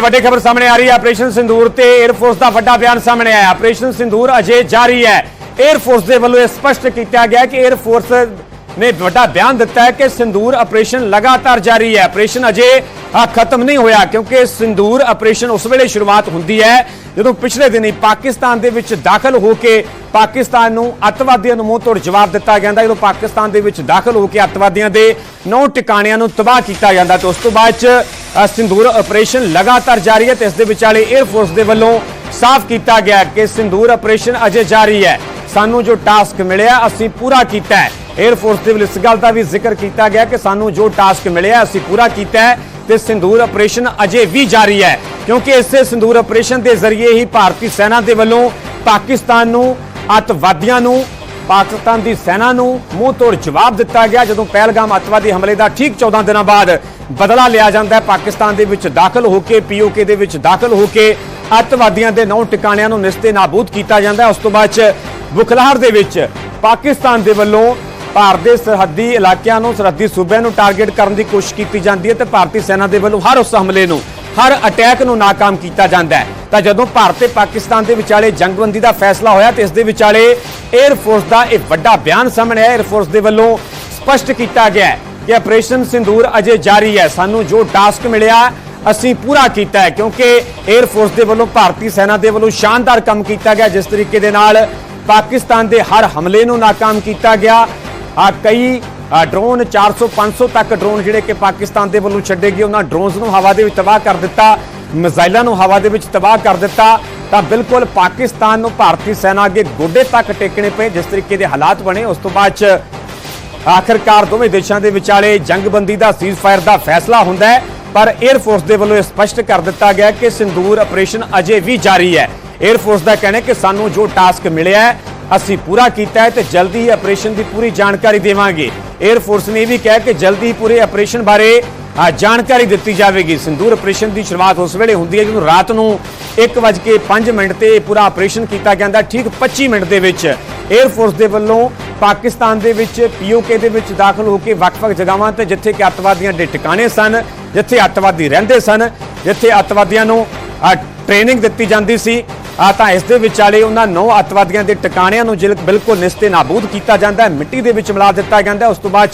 ਨਾਲ ਵੱਡੀ ਖਬਰ ਸਾਹਮਣੇ ਆ ਰਹੀ ਹੈ। ਆਪਰੇਸ਼ਨ ਸਿੰਦੂਰ ਤੇ 에ਅਰਫੋਰਸ ਦਾ ਵੱਡਾ ਬਿਆਨ ਸਾਹਮਣੇ ਆਇਆ। ਆਪਰੇਸ਼ਨ ਸਿੰਦੂਰ ਅਜੇ ਜਾਰੀ ਹੈ। 에ਅਰਫੋਰਸ ਦੇ ਵੱਲੋਂ ਇਹ ਸਪਸ਼ਟ ਕੀਤਾ ਗਿਆ ਕਿ 에ਅਰਫੋਰਸ ਨੇ ਵੱਡਾ ਬਿਆਨ ਦਿੱਤਾ ਹੈ ਕਿ ਸਿੰਦੂਰ ਆਪਰੇਸ਼ਨ ਲਗਾਤਾਰ ਜਾਰੀ ਹੈ। ਆਪਰੇਸ਼ਨ ਅਜੇ ਖਤਮ ਨਹੀਂ ਹੋਇਆ ਕਿਉਂਕਿ ਸਿੰਦੂਰ ਆਪਰੇਸ਼ਨ ਉਸ ਵੇਲੇ ਸ਼ੁਰੂਆਤ ਹੁੰਦੀ ਹੈ ਜਦੋਂ ਪਿਛਲੇ ਦਿਨੀ ਪਾਕਿਸਤਾਨ ਦੇ ਵਿੱਚ ਦਾਖਲ ਹੋ ਕੇ ਪਾਕਿਸਤਾਨ ਨੂੰ ਅੱਤਵਾਦੀਆਂ ਨੂੰ ਮੂੰਹ ਤੋੜ ਜਵਾਬ ਦਿੱਤਾ ਜਾਂਦਾ ਜਦੋਂ ਪਾਕਿਸਤਾਨ ਦੇ ਵਿੱਚ ਦਾਖਲ ਹੋ ਕੇ ਅੱਤਵਾਦੀਆਂ ਦੇ ਨੌ ਟਿਕਾਣਿਆਂ ਨੂੰ ਤਬਾਹ ਕੀਤਾ ਜਾਂਦਾ ਤੇ ਉਸ ਤੋਂ ਬਾਅਦ ਚ ਅ, ਸਿੰਦੂਰ ਆਪਰੇਸ਼ਨ ਲਗਾਤਾਰ ਜਾਰੀ ਹੈ ਤੇ ਇਸ ਦੇ ਵਿਚਾਲੇ 에ਅਰ ਫੋਰਸ ਦੇ ਵੱਲੋਂ ਸਾਫ਼ ਕੀਤਾ ਗਿਆ ਕਿ ਸਿੰਦੂਰ ਆਪਰੇਸ਼ਨ ਅਜੇ ਜਾਰੀ ਹੈ। ਸਾਨੂੰ ਜੋ ਟਾਸਕ ਮਿਲਿਆ ਅਸੀਂ ਪੂਰਾ ਕੀਤਾ ਹੈ। 에ਅਰ ਫੋਰਸ ਦੇ ਵੱਲੋਂ ਇਸ ਗੱਲ ਦਾ ਵੀ ਜ਼ਿਕਰ ਕੀਤਾ ਗਿਆ ਕਿ ਸਾਨੂੰ ਜੋ ਟਾਸਕ ਮਿਲਿਆ ਅਸੀਂ ਪੂਰਾ ਕੀਤਾ ਹੈ। ਤੇ ਸਿੰਦੂਰ ਆਪਰੇਸ਼ਨ ਅਜੇ ਵੀ ਜਾਰੀ ਹੈ, ਕਿਉਂਕਿ ਇਸੇ ਸਿੰਦੂਰ ਆਪਰੇਸ਼ਨ ਦੇ ਜ਼ਰੀਏ ਹੀ ਭਾਰਤੀ ਸੈਨਾ ਦੇ ਵੱਲੋਂ ਪਾਕਿਸਤਾਨ ਨੂੰ, ਅੱਤਵਾਦੀਆਂ ਨੂੰ, ਪਾਕਿਸਤਾਨ ਦੀ ਸੈਨਾ ਨੂੰ ਮੂੰਹ ਤੋੜ ਜਵਾਬ ਦਿੱਤਾ ਗਿਆ, ਜਦੋਂ ਪਹਿਲਗਾਮ ਅੱਤਵਾਦੀ ਹਮਲੇ ਦਾ ਠੀਕ 14 ਦਿਨਾਂ ਬਾਅਦ ਬਦਲਾ ਲਿਆ ਜਾਂਦਾ ਹੈ। ਪਾਕਿਸਤਾਨ ਦੇ ਵਿੱਚ ਦਾਖਲ ਹੋ ਕੇ ਪੀਓਕੇ ਦੇ ਵਿੱਚ ਦਾਖਲ ਹੋ ਕੇ ਅੱਤਵਾਦੀਆਂ ਦੇ ਨੌ ਟਿਕਾਣਿਆਂ ਨੂੰ ਨਿਸਤੇ ਨਾਬੂਦ ਕੀਤਾ ਜਾਂਦਾ ਹੈ। ਉਸ ਤੋਂ ਬਾਅਦ ਚ ਬੁਖਲਾਹਰ ਦੇ ਵਿੱਚ ਪਾਕਿਸਤਾਨ ਦੇ ਵੱਲੋਂ ਭਾਰਤ ਦੇ ਸਰਹੱਦੀ ਇਲਾਕਿਆਂ ਨੂੰ, ਸਰਹੱਦੀ ਸੂਬਿਆਂ ਨੂੰ ਟਾਰਗੇਟ ਕਰਨ ਦੀ ਕੋਸ਼ਿਸ਼ ਕੀਤੀ ਜਾਂਦੀ ਹੈ ਤੇ ਭਾਰਤੀ ਸੈਨਾ ਦੇ ਵੱਲੋਂ ਹਰ ਉਸ ਹਮਲੇ ਨੂੰ, ਹਰ ਅਟੈਕ ਨੂੰ ناکਾਮ ਕੀਤਾ ਜਾਂਦਾ ਹੈ। ਤਾਂ ਜਦੋਂ ਭਾਰਤ ਤੇ ਪਾਕਿਸਤਾਨ ਦੇ ਵਿਚਾਲੇ ਜੰਗਬੰਦੀ ਦਾ ਫੈਸਲਾ ਹੋਇਆ ਤੇ ਇਸ ਦੇ ਵਿਚਾਲੇ 에ਅਰ ਫੋਰਸ ਦਾ ਇਹ ਵੱਡਾ ਬਿਆਨ ਸਾਹਮਣੇ ਆਇਆ 에ਅਰ ਫੋਰਸ ਦੇ ਵੱਲੋਂ ਸਪਸ਼ਟ ਕੀਤਾ ਗਿਆ ਕਿ ਆਪਰੇਸ਼ਨ ਸਿੰਦੂਰ ਅਜੇ ਜਾਰੀ ਹੈ। ਸਾਨੂੰ ਜੋ ਟਾਸਕ ਮਿਲਿਆ, ਅਸੀਂ ਪੂਰਾ ਕੀਤਾ ਹੈ ਕਿਉਂਕਿ 에ਅਰ ਫੋਰਸ ਦੇ ਵੱਲੋਂ, ਭਾਰਤੀ ਸੈਨਾ ਦੇ ਵੱਲੋਂ ਸ਼ਾਨਦਾਰ ਕੰਮ ਕੀਤਾ ਗਿਆ, ਜਿਸ ਤਰੀਕੇ ਦੇ ਨਾਲ ਪਾਕਿਸਤਾਨ ਦੇ ਹਰ ਹਮਲੇ ਨੂੰ ناکਾਮ ਕੀਤਾ ਗਿਆ। ਆ ਕਈ ਆ, ਡਰੋਨ 400 500 ਤੱਕ ਡਰੋਨ ਜਿਹੜੇ ਕਿ ਪਾਕਿਸਤਾਨ ਦੇ ਵੱਲੋਂ ਛੱਡੇ ਗਏ ਉਹਨਾਂ ਡਰੋਨਸ ਨੂੰ ਹਵਾ ਦੇ ਵਿੱਚ ਤਬਾਹ ਕਰ ਦਿੱਤਾ ਮਿਜ਼ਾਈਲਾਂ ਨੂੰ ਹਵਾ ਦੇ ਵਿੱਚ ਤਬਾਹ ਕਰ ਦਿੱਤਾ ਤਾਂ ਬਿਲਕੁਲ ਪਾਕਿਸਤਾਨ ਨੂੰ ਭਾਰਤੀ ਸੈਨਾ ਅੱਗੇ ਗੋਡੇ ਤੱਕ ਟੇਕਣੇ ਪਏ ਜਿਸ ਤਰੀਕੇ ਦੇ ਹਾਲਾਤ ਬਣੇ ਉਸ ਤੋਂ ਬਾਅਦ ਚ ਆਖਰਕਾਰ ਦੋਵੇਂ ਦੇਸ਼ਾਂ ਦੇ ਵਿਚਾਲੇ ਜੰਗਬੰਦੀ ਦਾ ਸੀਜ਼ਫਾਇਰ ਦਾ ਫੈਸਲਾ ਹੁੰਦਾ ਹੈ ਪਰ 에ਅਰ ਫੋਰਸ ਦੇ ਵੱਲੋਂ ਇਹ ਸਪਸ਼ਟ ਕਰ ਦਿੱਤਾ ਗਿਆ ਕਿ ਸਿੰਦੂਰ ਆਪਰੇਸ਼ਨ ਅਜੇ ਵੀ ਜਾਰੀ ਹੈ। 에ਅਰ ਫੋਰਸ ਦਾ ਕਹਿਣਾ ਹੈ ਕਿ ਸਾਨੂੰ ਜੋ ਟਾਸਕ ਮਿਲਿਆ ਹੈ ਅਸੀਂ ਪੂਰਾ ਕੀਤਾ ਹੈ ਤੇ ਜਲਦੀ ਹੀ ਆਪਰੇਸ਼ਨ ਦੀ ਪੂਰੀ ਜਾਣਕਾਰੀ ਦੇਵਾਂਗੇ। 에ਅਰ ਫੋਰਸ ਨੇ ਇਹ ਵੀ ਕਿਹਾ ਕਿ ਜਲਦੀ ਹੀ ਪੂਰੇ ਆਪਰੇਸ਼ਨ ਬਾਰੇ ਜਾਣਕਾਰੀ ਦਿੱਤੀ ਜਾਵੇਗੀ। ਸਿੰਦੂਰ ਆਪਰੇਸ਼ਨ ਦੀ ਸ਼ੁਰੂਆਤ ਉਸ ਵੇਲੇ ਹੁੰਦੀ ਹੈ ਜਦੋਂ ਰਾਤ ਨੂੰ 1:05 ਮਿੰਟ ਤੇ ਪੂਰਾ ਆਪਰੇਸ਼ਨ ਕੀਤਾ ਜਾਂਦਾ, ਠੀਕ 25 ਮਿੰਟ ਦੇ ਵਿੱਚ। 에ਅਰ ਫੋਰਸ ਦੇ ਵੱਲੋਂ ਪਾਕਿਸਤਾਨ ਦੇ ਵਿੱਚ ਪੀਓਕੇ ਦੇ ਵਿੱਚ ਦਾਖਲ ਹੋ ਕੇ ਵੱਖ-ਵੱਖ ਜਗ੍ਹਾਵਾਂ ਤੇ ਜਿੱਥੇ ਕਿ ਅੱਤਵਾਦੀਆਂ ਦੇ ਟਿਕਾਣੇ ਸਨ, ਜਿੱਥੇ ਅੱਤਵਾਦੀ ਰਹਿੰਦੇ ਸਨ, ਜਿੱਥੇ ਅੱਤਵਾਦੀਆਂ ਨੂੰ ਟ੍ਰੇਨਿੰਗ ਦਿੱਤੀ ਜਾਂਦੀ ਸੀ। ਆ ਤਾਂ ਇਸ ਦੇ ਵਿਚਾਲੇ ਉਹਨਾਂ ਨੌ ਅੱਤਵਾਦੀਆਂ ਦੇ ਟਿਕਾਣਿਆਂ ਨੂੰ ਜਿਲ- ਬਿਲਕੁਲ ਨਿਸਤੇ ਨਾਬੂਦ ਕੀਤਾ ਜਾਂਦਾ ਹੈ। ਮਿੱਟੀ ਦੇ ਵਿੱਚ ਮਿਲਾ ਦਿੱਤਾ ਜਾਂਦਾ ਹੈ। ਉਸ ਤੋਂ ਬਾਅਦ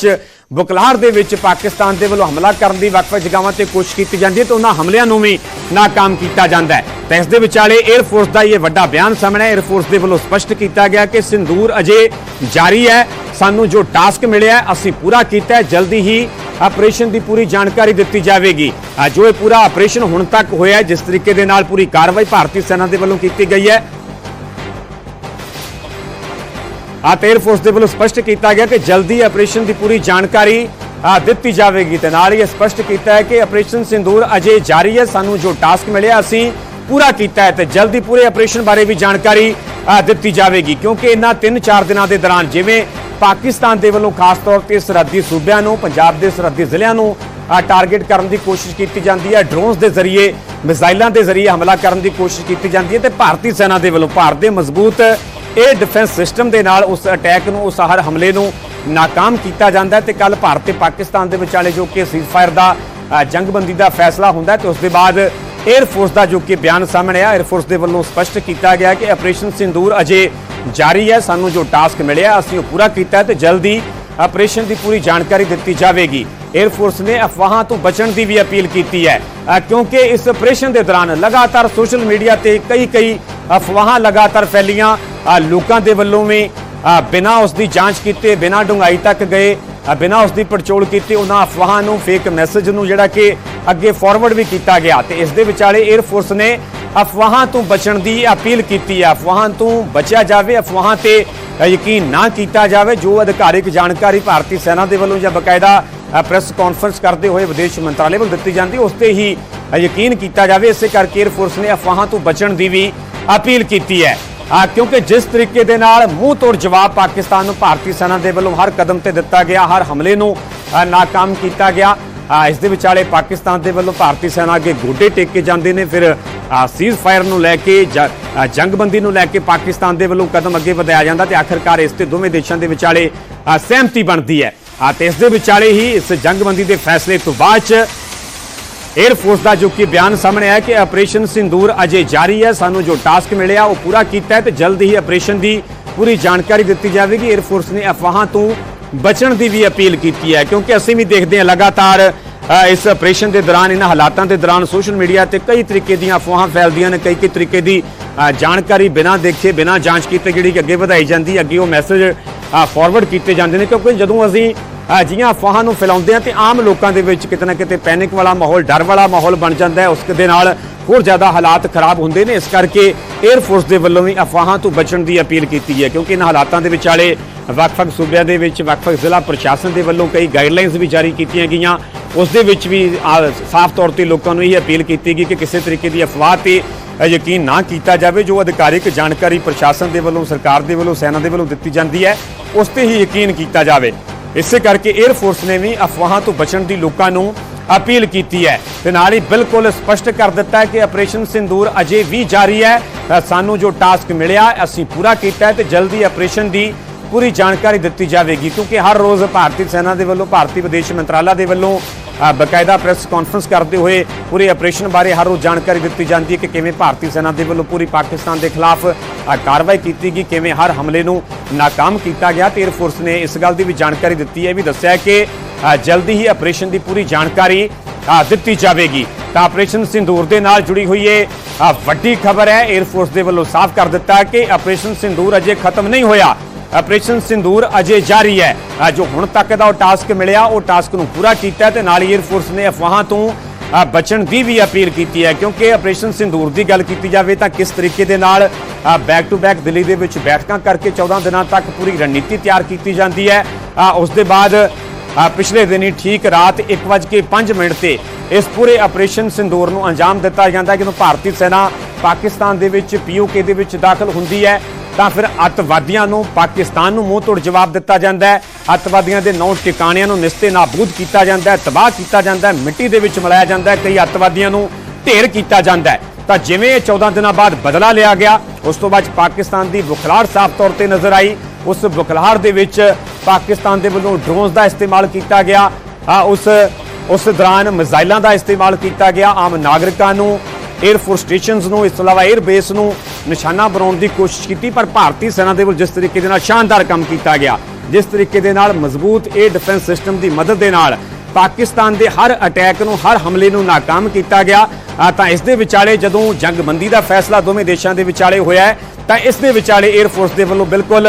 ਬੁਕਲਾਰ ਦੇ ਵਿੱਚ ਪਾਕਿਸਤਾਨ ਦੇ ਵੱਲੋਂ ਹਮਲਾ ਕਰਨ ਦੀ ਵੱਖ-ਵੱਖ ਜਗ੍ਹਾਵਾਂ ਤੇ ਕੋਸ਼ਿਸ਼ ਕੀਤੀ ਜਾਂਦੀ ਹੈ ਤੇ ਉਹਨਾਂ ਹਮਲਿਆਂ ਨੂੰ ਵੀ ਨਾਕਾਮ ਕੀਤਾ ਜਾਂਦਾ ਹੈ। ਤਾਂ ਇਸ ਦੇ ਵਿਚਾਲੇ 에ਅਰ ਫੋਰਸ ਦਾ ਇਹ ਵੱਡਾ ਬਿਆਨ ਸਾਹਮਣੇ ਹੈ 에ਅਰ ਫੋਰਸ ਦੇ ਵੱਲੋਂ ਸਪਸ਼ਟ ਕੀਤਾ ਗਿਆ ਕਿ ਸਿੰਦੂਰ ਅਜੇ ਜਾਰੀ ਹੈ। ਸਾਨੂੰ ਜੋ ਟਾਸਕ ਮਿਲਿਆ ਅਸੀਂ ਪੂਰਾ ਕੀਤਾ ਜਲਦੀ ਹੀ ਆਪਰੇਸ਼ਨ ਦੀ ਪੂਰੀ ਜਾਣਕਾਰੀ ਦਿੱਤੀ ਜਾਵੇਗੀ। ਜੋ ਇਹ ਪੂਰਾ ਆਪਰੇਸ਼ਨ ਹੁਣ ਤੱਕ ਹੋਇਆ ਜਿਸ ਤਰੀਕੇ ਦੇ ਨਾਲ ਪੂਰੀ ਕਾਰਵਾਈ ਭਾਰਤੀ ਸੈਨਾ ਦੇ ਵੱਲੋਂ ਕੀਤੀ ਗਈ ਹੈ ਆ ਤੇ 에ਅਰ ਫੋਰਸ ਦੇ ਵੱਲੋਂ ਸਪਸ਼ਟ ਕੀਤਾ ਗਿਆ ਕਿ ਜਲਦੀ ਆਪਰੇਸ਼ਨ ਦੀ ਪੂਰੀ ਜਾਣਕਾਰੀ ਦਿੱਤੀ ਜਾਵੇਗੀ ਤੇ ਨਾਲ ਹੀ ਇਹ ਸਪਸ਼ਟ ਕੀਤਾ ਹੈ ਕਿ ਆਪਰੇਸ਼ਨ ਸਿੰਦੂਰ ਅਜੇ ਜਾਰੀ ਹੈ। ਸਾਨੂੰ ਜੋ ਟਾਸਕ ਮਿਲਿਆ, ਅਸੀਂ ਪੂਰਾ ਕੀਤਾ ਹੈ ਤੇ ਜਲਦੀ ਪੂਰੇ ਆਪਰੇਸ਼ਨ ਬਾਰੇ ਵੀ ਜਾਣਕਾਰੀ ਦਿੱਤੀ ਜਾਵੇਗੀ। ਕਿਉਂਕਿ ਇਹਨਾਂ 3-4 ਦਿਨਾਂ ਦੇ ਦੌਰਾਨ ਜਿਵੇਂ ਪਾਕਿਸਤਾਨ ਦੇ ਵੱਲੋਂ ਖਾਸ ਤੌਰ ਤੇ ਸਰਹੱਦੀ ਸੂਬਿਆਂ ਨੂੰ, ਪੰਜਾਬ ਦੇ ਸਰਹੱਦੀ ਜ਼ਿਲ੍ਹਿਆਂ ਨੂੰ ਟਾਰਗੇਟ ਕਰਨ ਦੀ ਕੋਸ਼ਿਸ਼ ਕੀਤੀ ਜਾਂਦੀ ਹੈ। ਡਰੋਨਸ ਦੇ ਜ਼ਰੀਏ, ਮਿਜ਼ਾਈਲਾਂ ਦੇ ਜ਼ਰੀਏ ਹਮਲਾ ਕਰਨ ਦੀ ਕੋਸ਼ਿਸ਼ ਕੀਤੀ ਜਾਂਦੀ ਹੈ ਤੇ ਭਾਰਤੀ ਸੈਨਾ ਦੇ ਵੱਲੋਂ ਭਾਰਤ ਦੇ ਮਜ਼ਬੂਤ ਇਹ ਡਿਫੈਂਸ ਸਿਸਟਮ ਦੇ ਨਾਲ ਉਸ ਅਟੈਕ ਨੂੰ, ਉਸ ਹਰ ਹਮਲੇ ਨੂੰ ناکਾਮ ਕੀਤਾ ਜਾਂਦਾ ਤੇ ਕੱਲ ਭਾਰਤ ਤੇ ਪਾਕਿਸਤਾਨ ਦੇ ਵਿਚਾਲੇ ਜੋ ਕਿ ਸੀਜ਼ ਫਾਇਰ ਦਾ ਜੰਗਬੰਦੀ ਦਾ ਫੈਸਲਾ ਹੁੰਦਾ ਤੇ ਉਸ ਦੇ ਬਾਅਦ 에ਅਰ ਫੋਰਸ ਦਾ ਜੋ ਕਿ ਬਿਆਨ ਸਾਹਮਣੇ ਆਇਆ 에ਅਰ ਫੋਰਸ ਦੇ ਵੱਲੋਂ ਸਪਸ਼ਟ ਕੀਤਾ ਗਿਆ ਕਿ ਆਪਰੇਸ਼ਨ ਸਿੰਦੂਰ ਅਜੇ ਜਾਰੀ ਹੈ, ਸਾਨੂੰ ਜੋ ਟਾਸਕ ਮਿਲਿਆ, ਅਸੀਂ ਉਹ ਪੂਰਾ ਕੀਤਾ ਤੇ ਜਲਦੀ ਆਪਰੇਸ਼ਨ ਦੀ ਪੂਰੀ ਜਾਣਕਾਰੀ ਦਿੱਤੀ ਜਾਵੇਗੀ। 에ਅਰ ਫੋਰਸ ਨੇ ਅਫਵਾਹਾਂ ਤੋਂ ਬਚਣ ਦੀ ਵੀ ਅਪੀਲ ਕੀਤੀ ਹੈ। ਕਿਉਂਕਿ ਇਸ ਆਪਰੇਸ਼ਨ ਦੇ ਦੌਰਾਨ ਲਗਾਤਾਰ ਸੋਸ਼ਲ ਮੀਡੀਆ ਤੇ ਕਈ ਕਈ ਅਫਵਾਹਾਂ ਲਗਾਤਾਰ ਫੈਲੀਆਂ। ਲੋਕਾਂ ਦੇ ਵੱਲੋਂ ਵੀ ਬਿਨਾਂ ਉਸ ਦੀ ਜਾਂਚ ਕੀਤੇ ਬਿਨਾਂ ਡੂੰਘਾਈ ਤੱਕ ਗਏ ਬਿਨਾਂ ਉਸ ਦੀ ਪੜਚੋਲ ਕੀਤੇ ਉਹਨਾਂ ਅਫਵਾਹਾਂ ਨੂੰ ਫੇਕ ਮੈਸੇਜ ਨੂੰ ਜਿਹੜਾ ਕਿ ਅੱਗੇ ਫਾਰਵਰਡ ਵੀ ਕੀਤਾ ਗਿਆ। ਤੇ ਇਸ ਦੇ ਵਿਚਾਲੇ 에ਅਰ ਫੋਰਸ ਨੇ ਅਫਵਾਹਾਂ ਤੋਂ ਬਚਣ ਦੀ ਅਪੀਲ ਕੀਤੀ ਹੈ ਅਫਵਾਹਾਂ ਤੋਂ ਬਚਿਆ ਜਾਵੇ ਅਫਵਾਹਾਂ ਤੇ ਯਕੀਨ ਨਾ ਕੀਤਾ ਜਾਵੇ ਜੋ ਅਧਿਕਾਰਿਕ ਜਾਣਕਾਰੀ ਭਾਰਤੀ ਸੈਨਾ ਦੇ ਵੱਲੋਂ ਜਾਂ ਬਕਾਇਦਾ ਅ, ਪ੍ਰੈਸ ਕਾਨਫਰੰਸ ਕਰਦੇ ਹੋਏ ਵਿਦੇਸ਼ ਮੰਤਰਾਲੇ ਵੱਲੋਂ ਦਿੱਤੀ ਜਾਂਦੀ ਉਸ ਤੇ ਹੀ ਯਕੀਨ ਕੀਤਾ ਜਾਵੇ। ਇਸੇ ਕਰਕੇ 에ਅਰ ਫੋਰਸ ਨੇ ਅਫਵਾਹਾਂ ਤੋਂ ਬਚਣ ਦੀ ਵੀ ਅਪੀਲ ਕੀਤੀ ਹੈ। ਆ ਕਿਉਂਕਿ ਜਿਸ ਤਰੀਕੇ ਦੇ ਨਾਲ ਮੂੰਹ ਤੋੜ ਜਵਾਬ ਪਾਕਿਸਤਾਨ ਨੂੰ ਭਾਰਤੀ ਸੈਨਾ ਦੇ ਵੱਲੋਂ ਹਰ ਕਦਮ ਤੇ ਦਿੱਤਾ ਗਿਆ ਹਰ ਹਮਲੇ ਨੂੰ ਅ, ਨਾਕਾਮ ਕੀਤਾ ਗਿਆ ਇਸ ਦੇ ਵਿਚਾਲੇ ਪਾਕਿਸਤਾਨ ਦੇ ਵੱਲੋਂ ਭਾਰਤੀ ਸੈਨਾ ਅੱਗੇ ਗੋਡੇ ਟੇਕ ਕੇ ਜਾਂਦੇ ਨੇ ਫਿਰ ਸੀਜ਼ ਫਾਇਰ ਨੂੰ ਲੈ ਕੇ ਜੰਗਬੰਦੀ ਨੂੰ ਲੈ ਕੇ ਪਾਕਿਸਤਾਨ ਦੇ ਵੱਲੋਂ ਕਦਮ ਅੱਗੇ ਵਧਾਇਆ ਜਾਂਦਾ ਤੇ ਆਖਰਕਾਰ ਇਸ ਤੇ ਦੋਵੇਂ ਦੇਸ਼ਾਂ ਦੇ ਵਿਚਾਲੇ ਸਹਿਮਤੀ ਬਣਦੀ ਹੈ। ਆ ਤੇ ਇਸ ਦੇ ਵਿਚਾਲੇ ਹੀ ਇਸ ਜੰਗਬੰਦੀ ਦੇ ਫੈਸਲੇ ਤੋਂ ਬਾਅਦ ਚ 에ਅਰ ਫੋਰਸ ਦਾ ਜੋ ਕਿ ਬਿਆਨ ਸਾਹਮਣੇ ਆਇਆ ਕਿ ਆਪਰੇਸ਼ਨ ਸਿੰਦੂਰ ਅਜੇ ਜਾਰੀ ਹੈ। ਸਾਨੂੰ ਜੋ ਟਾਸਕ ਮਿਲਿਆ, ਉਹ ਪੂਰਾ ਕੀਤਾ ਹੈ ਤੇ ਜਲਦ ਹੀ ਆਪਰੇਸ਼ਨ ਦੀ ਪੂਰੀ ਜਾਣਕਾਰੀ ਦਿੱਤੀ ਜਾਵੇਗੀ। 에ਅਰ ਫੋਰਸ ਨੇ ਅਫਵਾਹਾਂ ਤੋਂ ਬਚਣ ਦੀ ਵੀ ਅਪੀਲ ਕੀਤੀ ਹੈ, ਕਿਉਂਕਿ ਅਸੀਂ ਵੀ ਦੇਖਦੇ ਹਾਂ ਲਗਾਤਾਰ ਇਸ ਆਪਰੇਸ਼ਨ ਦੇ ਦੌਰਾਨ, ਇਹਨਾਂ ਹਾਲਾਤਾਂ ਦੇ ਦੌਰਾਨ ਸੋਸ਼ਲ ਮੀਡੀਆ ਤੇ ਕਈ ਤਰੀਕੇ ਦੀਆਂ ਅਫਵਾਹਾਂ ਫੈਲਦੀਆਂ ਨੇ ਕਈ ਕਈ ਤਰੀਕੇ ਦੀ ਜਾਣਕਾਰੀ ਬਿਨਾਂ ਦੇਖੇ, ਬਿਨਾਂ ਜਾਂਚ ਕੀਤੇ ਜਿਹੜੀ ਅੱਗੇ ਵਧਾਈ ਜਾਂਦੀ ਅੱਗੇ ਉਹ ਮੈਸੇਜ ਫਾਰਵਰਡ ਕੀਤੇ ਜਾਂਦੇ ਨੇ, ਕਿਉਂਕਿ ਜਦੋਂ ਅਸੀਂ ਅ, ਅਫਵਾਹਾਂ ਨੂੰ ਫੈਲਾਉਂਦੇ ਆ ਤੇ ਆਮ ਲੋਕਾਂ ਦੇ ਵਿੱਚ ਕਿਤੇ ਨਾ ਕਿਤੇ ਪੈਨਿਕ ਵਾਲਾ ਮਾਹੌਲ ਡਰ ਵਾਲਾ ਮਾਹੌਲ ਬਣ ਜਾਂਦਾ ਹੈ। ਉਸ ਦੇ ਨਾਲ ਹੋਰ ਜ਼ਿਆਦਾ ਹਾਲਾਤ ਖਰਾਬ ਹੁੰਦੇ ਨੇ। ਇਸ ਕਰਕੇ 에ਅਰ ਫੋਰਸ ਦੇ ਵੱਲੋਂ ਵੀ ਅਫਵਾਹਾਂ ਤੋਂ ਬਚਣ ਦੀ ਅਪੀਲ ਕੀਤੀ ਹੈ ਕਿਉਂਕਿ ਇਹਨਾਂ ਹਾਲਾਤਾਂ ਦੇ ਵਿਚਾਲੇ ਵੱਖ-ਵੱਖ ਸੂਬਿਆਂ ਦੇ ਵਿੱਚ ਵੱਖ-ਵੱਖ ਜ਼ਿਲ੍ਹਾ ਪ੍ਰਸ਼ਾਸਨ ਦੇ ਵੱਲੋਂ ਕਈ ਗਾਈਡਲਾਈਨਸ ਵੀ ਜਾਰੀ ਕੀਤੀਆਂ ਗਈਆਂ। ਉਸ ਦੇ ਵਿੱਚ ਵੀ ਸਾਫ਼ ਤੌਰ ਤੇ ਲੋਕਾਂ ਨੂੰ ਇਹ ਅਪੀਲ ਕੀਤੀ ਗਈ ਕਿ ਕਿਸੇ ਤਰੀਕੇ ਦੀ ਅਫਵਾਹ ਤੇ ਯਕੀਨ ਨਾ ਕੀਤਾ ਜਾਵੇ। ਜੋ ਅਧਿਕਾਰਿਕ ਜਾਣਕਾਰੀ ਪ੍ਰਸ਼ਾਸਨ ਦੇ ਵੱਲੋਂ ਸਰਕਾਰ ਦੇ ਵੱਲੋਂ ਸੈਨਾ ਦੇ ਵੱਲੋਂ ਦਿੱਤੀ ਜਾਂਦੀ ਹੈ ਉਸ ਤੇ ਹੀ ਯਕੀਨ ਕੀਤਾ ਜਾਵੇ। ਇਸੇ ਕਰਕੇ 에ਅਰ ਫੋਰਸ ਨੇ ਵੀ ਅਫਵਾਹਾਂ ਤੋਂ ਬਚਣ ਦੀ ਲੋਕਾਂ ਨੂੰ ਅਪੀਲ ਕੀਤੀ ਹੈ। ਤੇ ਨਾਲ ਹੀ ਬਿਲਕੁਲ ਸਪਸ਼ਟ ਕਰ ਦਿੱਤਾ ਹੈ ਕਿ ਆਪਰੇਸ਼ਨ ਸਿੰਦੂਰ ਅਜੇ ਵੀ ਜਾਰੀ ਹੈ। ਸਾਨੂੰ ਜੋ ਟਾਸਕ ਮਿਲਿਆ ਅਸੀਂ ਪੂਰਾ ਕੀਤਾ ਹੈ ਤੇ ਜਲਦੀ ਆਪਰੇਸ਼ਨ ਦੀ ਪੂਰੀ ਜਾਣਕਾਰੀ ਦਿੱਤੀ ਜਾਵੇਗੀ। ਕਿਉਂਕਿ ਹਰ ਰੋਜ਼ ਭਾਰਤੀ ਸੈਨਾ ਦੇ ਵੱਲੋਂ ਭਾਰਤੀ ਵਿਦੇਸ਼ ਮੰਤਰਾਲਾ ਦੇ ਵੱਲੋਂ ਅ, ਬਕਾਇਦਾ ਪ੍ਰੈਸ ਕਾਨਫਰੰਸ ਕਰਦੇ ਹੋਏ ਪੂਰੇ ਆਪਰੇਸ਼ਨ ਬਾਰੇ ਹਰ ਰੋਜ਼ ਜਾਣਕਾਰੀ ਦਿੱਤੀ ਜਾਂਦੀ ਹੈ ਕਿ ਕਿਵੇਂ ਭਾਰਤੀ ਸੈਨਾ ਦੇ ਵੱਲੋਂ ਪੂਰੀ ਪਾਕਿਸਤਾਨ ਦੇ ਖਿਲਾਫ ਕਾਰਵਾਈ ਕੀਤੀ ਗਈ ਕਿਵੇਂ ਹਰ ਹਮਲੇ ਨੂੰ ਨਾਕਾਮ ਕੀਤਾ ਗਿਆ ਤੇ 에ਅਰ ਨੇ ਇਸ ਗੱਲ ਦੀ ਵੀ ਜਾਣਕਾਰੀ ਦਿੱਤੀ ਹੈ ਵੀ ਦੱਸਿਆ ਕਿ ਜਲਦੀ ਹੀ ਆਪਰੇਸ਼ਨ ਦੀ ਪੂਰੀ ਜਾਣਕਾਰੀ ਦਿੱਤੀ ਜਾਵੇਗੀ। ਤਾਂ ਆਪਰੇਸ਼ਨ ਸਿੰਦੂਰ ਦੇ ਨਾਲ ਜੁੜੀ ਹੋਈ ਇਹ ਵੱਡੀ ਖਬਰ ਹੈ 에ਅਰ ਦੇ ਵੱਲੋਂ ਸਾਫ਼ ਕਰ ਦਿੱਤਾ ਕਿ ਆਪਰੇਸ਼ਨ ਸਿੰਦੂਰ ਅਜੇ ਖਤਮ ਨਹੀਂ ਹੋਇਆ। ਆਪਰੇਸ਼ਨ ਸਿੰਦੂਰ ਅਜੇ ਜਾਰੀ ਹੈ। ਜੋ ਹੁਣ ਤੱਕ ਦਾ ਉਹ ਟਾਸਕ ਮਿਲਿਆ, ਉਹ ਟਾਸਕ ਨੂੰ ਪੂਰਾ ਕੀਤਾ ਤੇ ਨਾਲ ਹੀ 에ਅਰ ਨੇ ਅਫਵਾਹਾਂ ਤੋਂ ਬਚਣ ਦੀ ਵੀ ਅਪੀਲ ਕੀਤੀ ਹੈ, ਕਿਉਂਕਿ ਆਪਰੇਸ਼ਨ ਸਿੰਦੂਰ ਦੀ ਗੱਲ ਕੀਤੀ ਜਾਵੇ ਤਾਂ ਕਿਸ ਤਰੀਕੇ ਦੇ ਨਾਲ ਬੈਕ ਟੂ ਬੈਕ ਦਿੱਲੀ ਦੇ ਵਿੱਚ ਬੈਠਕਾਂ ਕਰਕੇ 14 ਦਿਨਾਂ ਤੱਕ ਪੂਰੀ ਰਣਨੀਤੀ ਤਿਆਰ ਕੀਤੀ ਜਾਂਦੀ ਹੈ। ਉਸ ਦੇ ਬਾਅਦ ਪਿਛਲੇ ਦਿਨੀ ਠੀਕ ਰਾਤ 1:05 ਮਿੰਟ ਤੇ ਇਸ ਪੂਰੇ ਆਪਰੇਸ਼ਨ ਸਿੰਦੂਰ ਨੂੰ ਅੰਜਾਮ ਦਿੱਤਾ ਜਾਂਦਾ ਜਦੋਂ ਭਾਰਤੀ ਸੈਨਾ ਪਾਕਿਸਤਾਨ ਦੇ ਵਿੱਚ ਪੀਓਕੇ ਦੇ ਵਿੱਚ ਦਾਖਲ ਹੁੰਦੀ ਹੈ। ਤਾਂ ਫਿਰ ਅੱਤਵਾਦੀਆਂ ਨੂੰ ਪਾਕਿਸਤਾਨ ਨੂੰ ਮੂੰਹ ਤੋੜ ਜਵਾਬ ਦਿੱਤਾ ਜਾਂਦਾ ਹੈ। ਅੱਤਵਾਦੀਆਂ ਦੇ ਨੌ ਟਿਕਾਣਿਆਂ ਨੂੰ ਨਿਸਤੇ ਨਾਬੂਦ ਕੀਤਾ ਜਾਂਦਾ ਹੈ, ਤਬਾਹ ਕੀਤਾ ਜਾਂਦਾ ਹੈ, ਮਿੱਟੀ ਦੇ ਵਿੱਚ ਮਿਲਾਇਆ ਜਾਂਦਾ ਹੈ, ਕਈ ਅੱਤਵਾਦੀਆਂ ਨੂੰ ਢੇਰ ਕੀਤਾ ਜਾਂਦਾ ਹੈ। ਤਾਂ ਜਿਵੇਂ ਇਹ 14 ਦਿਨਾਂ ਬਾਅਦ ਬਦਲਾ ਲਿਆ ਗਿਆ, ਉਸ ਤੋਂ ਬਾਅਦ ਪਾਕਿਸਤਾਨ ਦੀ ਬੁਖਲਾੜ ਸਾਫ਼ ਤੌਰ ਤੇ ਨਜ਼ਰ ਆਈ। ਉਸ ਬੁਖਲਾੜ ਦੇ ਵਿੱਚ ਪਾਕਿਸਤਾਨ ਦੇ ਵੱਲੋਂ ਡਰੋਨਸ ਦਾ ਇਸਤੇਮਾਲ ਕੀਤਾ ਗਿਆ। ਉਸ ਉਸ ਦੌਰਾਨ ਮਿਜ਼ਾਈਲਾਂ ਦਾ ਇਸਤੇਮਾਲ ਕੀਤਾ ਗਿਆ। ਆਮ ਨਾਗਰਿਕਾਂ ਨੂੰ 에ਅਰ ਫੋਰਸ ਸਟੇਸ਼ਨਸ ਨੂੰ, ਇਸ ਤੋਂ ਇਲਾਵਾ 에ਅਰ ਬੇਸ ਨੂੰ ਨਿਸ਼ਾਨਾ ਬਣਾਉਣ ਦੀ ਕੋਸ਼ਿਸ਼ ਕੀਤੀ, ਪਰ ਭਾਰਤੀ ਸੈਨਾ ਦੇ ਵੱਲ ਜਿਸ ਤਰੀਕੇ ਦੇ ਨਾਲ ਸ਼ਾਨਦਾਰ ਕੰਮ ਕੀਤਾ ਗਿਆ, ਜਿਸ ਤਰੀਕੇ ਦੇ ਨਾਲ ਮਜ਼ਬੂਤ 에ਅਰ ਡਿਫੈਂਸ ਸਿਸਟਮ ਦੀ ਮਦਦ ਦੇ ਨਾਲ ਪਾਕਿਸਤਾਨ ਦੇ ਹਰ ਅਟੈਕ ਨੂੰ, ਹਰ ਹਮਲੇ ਨੂੰ ناکਾਮ ਕੀਤਾ ਗਿਆ। ਤਾਂ ਇਸ ਦੇ ਵਿਚਾਲੇ ਜਦੋਂ ਜੰਗਬੰਦੀ ਦਾ ਫੈਸਲਾ ਦੋਵੇਂ ਦੇਸ਼ਾਂ ਦੇ ਵਿਚਾਲੇ ਹੋਇਆ ਤਾਂ ਇਸ ਦੇ ਵਿਚਾਲੇ 에ਅਰ ਫੋਰਸ ਦੇ ਵੱਲੋਂ ਬਿਲਕੁਲ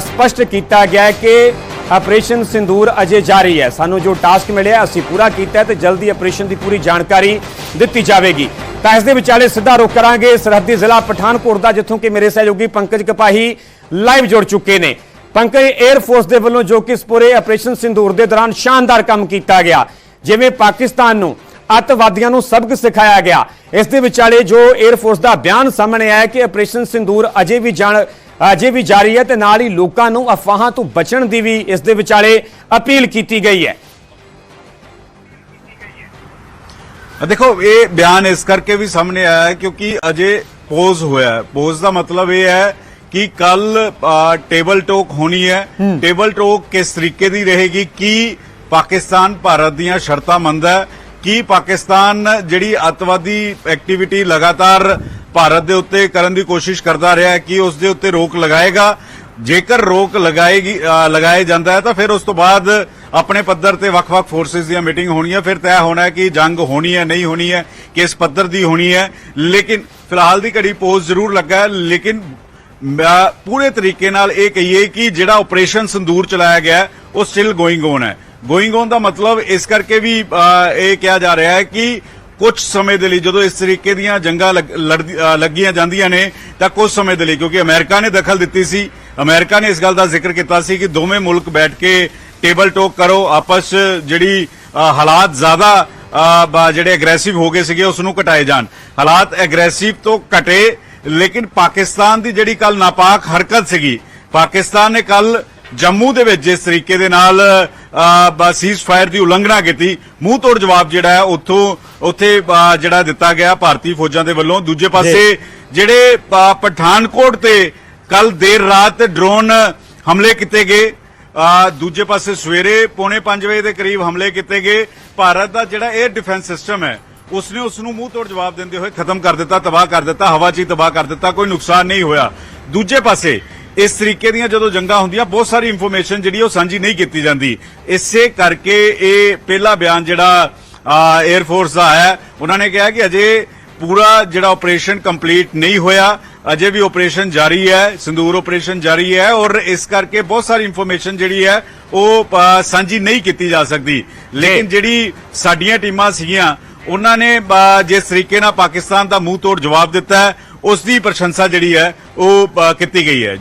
ਸਪਸ਼ਟ ਕੀਤਾ ਗਿਆ ਕਿ ਆਪਰੇਸ਼ਨ ਸਿੰਦੂਰ ਅਜੇ ਜਾਰੀ ਹੈ। ਸਾਨੂੰ ਜੋ ਟਾਸਕ ਮਿਲਿਆ, ਅਸੀਂ ਪੂਰਾ ਕੀਤਾ ਤੇ ਜਲਦੀ ਆਪਰੇਸ਼ਨ ਦੀ ਪੂਰੀ ਜਾਣਕਾਰੀ ਦਿੱਤੀ ਜਾਵੇਗੀ। ਤਾਂ ਇਸ ਦੇ ਵਿਚਾਲੇ ਸਿੱਧਾ ਰੁਕ ਕਰਾਂਗੇ। ਸਰਹੱਦੀ ਜ਼ਿਲ੍ਹਾ ਪਠਾਨਕੋਟ ਦਾ, ਜਿੱਥੋਂ ਕਿ ਮੇਰੇ ਸਹਿਯੋਗੀ ਪੰਕਜ ਕਪਾਹੀ ਲਾਈਵ ਜੁੜ ਚੁੱਕੇ ਨੇ। ਪੰਕਜ 에ਅਰ ਫੋਰਸ ਦੇ ਵੱਲੋਂ ਜੋ ਕਿ ਇਸ ਪੂਰੇ ਆਪਰੇਸ਼ਨ ਸਿੰਦੂਰ ਦੇ ਦੌਰਾਨ ਸ਼ਾਨਦਾਰ ਕੰਮ ਕੀਤਾ ਗਿਆ, ਜਿਵੇਂ ਪਾਕਿਸਤਾਨ ਨੂੰ ਅੱਤਵਾਦੀਆਂ ਨੂੰ ਸਬਕ ਸਿਖਾਇਆ ਗਿਆ। ਇਸ ਦੇ ਵਿਚਾਲੇ ਜੋ 에ਅਰ ਫੋਰਸ ਦਾ ਬਿਆਨ ਸਾਹਮਣੇ ਆਇਆ ਕਿ ਆਪਰੇਸ਼ਨ ਸਿੰਦੂਰ ਅਜੇ ਵੀ ਜਾਣ, ਅਜੇ ਵੀ ਜਾਰੀ ਹੈ ਤੇ ਨਾਲ ਹੀ ਲੋਕਾਂ ਨੂੰ ਅਫਵਾਹਾਂ ਤੋਂ ਬਚਣ ਦੀ ਵੀ ਇਸ ਦੇ ਵਿਚਾਲੇ ਅਪੀਲ ਕੀਤੀ ਗਈ ਹੈ। ਦੇਖੋ ਇਹ ਬਿਆਨ ਇਸ ਕਰਕੇ ਵੀ ਸਾਹਮਣੇ ਆਇਆ ਹੈ ਕਿਉਂਕਿ ਅਜੇ ਪੋਜ਼ ਹੋਇਆ ਹੈ। ਪੋਜ਼ ਦਾ ਮਤਲਬ ਇਹ ਹੈ ਕਿ ਕੱਲ ਟੇਬਲ ਟਾਕ ਹੋਣੀ ਹੈ। ਟੇਬਲ ਟਾਕ ਕਿਸ ਤਰੀਕੇ ਦੀ ਰਹੇਗੀ? ਕੀ ਪਾਕਿਸਤਾਨ ਭਾਰਤ ਦੀਆਂ ਸ਼ਰਤਾਂ ਮੰਨਦਾ ਹੈ? ਕੀ ਪਾਕਿਸਤਾਨ ਜਿਹੜੀ ਅੱਤਵਾਦੀ ਐਕਟੀਵਿਟੀ ਲਗਾਤਾਰ ਭਾਰਤ ਦੇ ਉੱਤੇ ਕਰਨ ਦੀ ਕੋਸ਼ਿਸ਼ ਕਰਦਾ ਰਿਹਾ ਹੈ ਕਿ ਉਸ ਦੇ ਉੱਤੇ ਰੋਕ ਲਗਾਏਗਾ? ਜੇਕਰ ਰੋਕ ਲਗਾਏਗੀ ਲਗਾਏ ਜਾਂਦਾ ਹੈ ਤਾਂ ਫਿਰ ਉਸ ਤੋਂ ਬਾਅਦ ਆਪਣੇ ਪੱਧਰ ਤੇ ਵੱਖ-ਵੱਖ ਫੋਰਸਸ ਦੀਆਂ ਮੀਟਿੰਗ ਹੋਣੀ ਹੈ ਫਿਰ ਤੈਅ ਹੋਣਾ ਹੈ ਕਿ ਜੰਗ ਹੋਣੀ ਹੈ, ਨਹੀਂ ਹੋਣੀ ਹੈ, ਕਿਸ ਪੱਧਰ ਦੀ ਹੋਣੀ ਹੈ। ਲੇਕਿਨ ਫਿਲਹਾਲ ਦੀ ਘੜੀ ਪੋਜ਼ ਜ਼ਰੂਰ ਲੱਗਾ ਹੈ, ਲੇਕਿਨ ਪੂਰੇ ਤਰੀਕੇ ਨਾਲ ਇਹ ਕਹੀਏ ਕਿ ਜਿਹੜਾ ਆਪਰੇਸ਼ਨ ਸੰਦੂਰ ਚਲਾਇਆ ਗਿਆ ਉਹ ਸਟਿਲ ਗੋਇੰਗ ਔਨ ਹੈ। ਗੋਇੰਗ ਔਨ ਦਾ ਮਤਲਬ ਇਸ ਕਰਕੇ ਵੀ ਇਹ ਕਿਹਾ ਜਾ ਰਿਹਾ ਹੈ ਕਿ ਕੁਝ ਸਮੇਂ ਦੇ ਲਈ ਜਦੋਂ ਇਸ ਤਰੀਕੇ ਦੀਆਂ ਜੰਗਾਂ ਲੱਗ- ਲੜਦੀ- ਲੱਗੀਆਂ ਜਾਂਦੀਆਂ ਨੇ, ਤਾਂ ਕੁਝ ਸਮੇਂ ਦੇ ਲਈ, ਕਿਉਂਕਿ ਅਮਰੀਕਾ ਨੇ ਦਖਲ ਦਿੱਤੀ ਸੀ। ਅਮਰੀਕਾ ਨੇ ਇਸ ਗੱਲ ਦਾ ਜ਼ਿਕਰ ਕੀਤਾ ਸੀ ਕਿ ਦੋਵੇਂ ਮੁਲਕ ਬੈਠ ਕੇ ਟੇਬਲ ਟਾਕ ਕਰੋ ਆਪਸ ਜਿਹੜੀ ਹਾਲਾਤ ਜ਼ਿਆਦਾ ਜਿਹੜੇ ਅਗਰੈਸਿਵ ਹੋ ਗਏ ਸੀਗੇ ਉਸ ਨੂੰ ਘਟਾਏ ਜਾਣ। ਹਾਲਾਤ ਅਗਰੈਸਿਵ ਤੋਂ ਘਟੇ ਲੇਕਿਨ ਪਾਕਿਸਤਾਨ ਦੀ ਜਿਹੜੀ ਕੱਲ ਨਾਪਾਕ ਹਰਕਤ ਸੀਗੀ ਪਾਕਿਸਤਾਨ ਨੇ ਕੱਲ ਜੰਮੂ ਦੇ ਵਿੱਚ ਜਿਸ ਤਰੀਕੇ ਦੇ ਨਾਲ ਸੀਜ਼ ਫਾਇਰ ਦੀ ਉਲੰਘਣਾ ਕੀਤੀ ਮੂੰਹ ਤੋੜ ਜਵਾਬ ਜਿਹੜਾ ਹੈ ਉੱਥੋਂ ਉੱਥੇ ਜਿਹੜਾ ਦਿੱਤਾ ਗਿਆ ਭਾਰਤੀ ਫੌਜਾਂ ਦੇ ਵੱਲੋਂ। ਦੂਜੇ ਪਾਸੇ ਜਿਹੜੇ ਪਠਾਨਕੋਟ ਤੇ ਕੱਲ ਦੇਰ ਰਾਤ ਡਰੋਨ ਹਮਲੇ ਕੀਤੇ ਗਏ ਦੂਜੇ ਪਾਸੇ ਸਵੇਰੇ ਪੌਣੇ 5 ਵਜੇ ਦੇ ਕਰੀਬ ਹਮਲੇ ਕੀਤੇ ਗਏ। ਭਾਰਤ ਦਾ ਜਿਹੜਾ 에ਅਰ ਡਿਫੈਂਸ ਸਿਸਟਮ ਹੈ, ਉਸਨੇ ਉਸ ਨੂੰ ਮੂੰਹ ਤੋੜ ਜਵਾਬ ਦਿੰਦੇ ਹੋਏ ਖਤਮ ਕਰ ਦਿੱਤਾ, ਤਬਾਹ ਕਰ ਦਿੱਤਾ, ਹਵਾ 'ਚ ਹੀ ਤਬਾਹ ਕਰ ਦਿੱਤਾ, ਕੋਈ ਨੁਕਸਾਨ ਨਹੀਂ ਹੋਇਆ। ਦੂਜੇ ਪਾਸੇ, ਇਸ ਤਰੀਕੇ ਦੀਆਂ ਜਦੋਂ ਜੰਗਾਂ ਹੁੰਦੀਆਂ, ਬਹੁਤ ਸਾਰੀ ਇਨਫੋਰਮੇਸ਼ਨ ਜਿਹੜੀ ਉਹ ਸਾਂਝੀ ਨਹੀਂ ਕੀਤੀ ਜਾਂਦੀ। ਇਸੇ ਕਰਕੇ ਇਹ ਪਹਿਲਾ ਬਿਆਨ ਜਿਹੜਾ 에ਅਰ ਫੋਰਸ ਦਾ ਆਇਆ ਉਹਨਾਂ ਨੇ ਕਿਹਾ ਕਿ ਅਜੇ ਪੂਰਾ ਜਿਹੜਾ ਆਪਰੇਸ਼ਨ ਕੰਪਲੀਟ ਨਹੀਂ ਹੋਇਆ। ਅਜੇ ਵੀ ਆਪਰੇਸ਼ਨ ਜਾਰੀ ਹੈ ਸਿੰਦੂਰ ਆਪਰੇਸ਼ਨ ਜਾਰੀ ਹੈ ਔਰ ਇਸ ਕਰਕੇ ਬਹੁਤ ਸਾਰੀ ਇਨਫੋਰਮੇਸ਼ਨ ਜਿਹੜੀ ਹੈ ਉਹ ਸਾਂਝੀ ਨਹੀਂ ਕੀਤੀ ਜਾ ਸਕਦੀ। ਲੇਕਿਨ ਜਿਹੜੀ ਸਾਡੀਆਂ ਟੀਮਾਂ ਸੀਗੀਆਂ ਉਹਨਾਂ ਨੇ ਜਿਸ ਤਰੀਕੇ ਨਾਲ ਪਾਕਿਸਤਾਨ ਦਾ ਮੂੰਹ ਤੋੜ ਜਵਾਬ ਦਿੱਤਾ ਉਸ ਦੀ ਪ੍ਰਸ਼ੰਸਾ ਜਿਹੜੀ ਹੈ ਉਹ ਕੀਤੀ ਗਈ ਹੈ।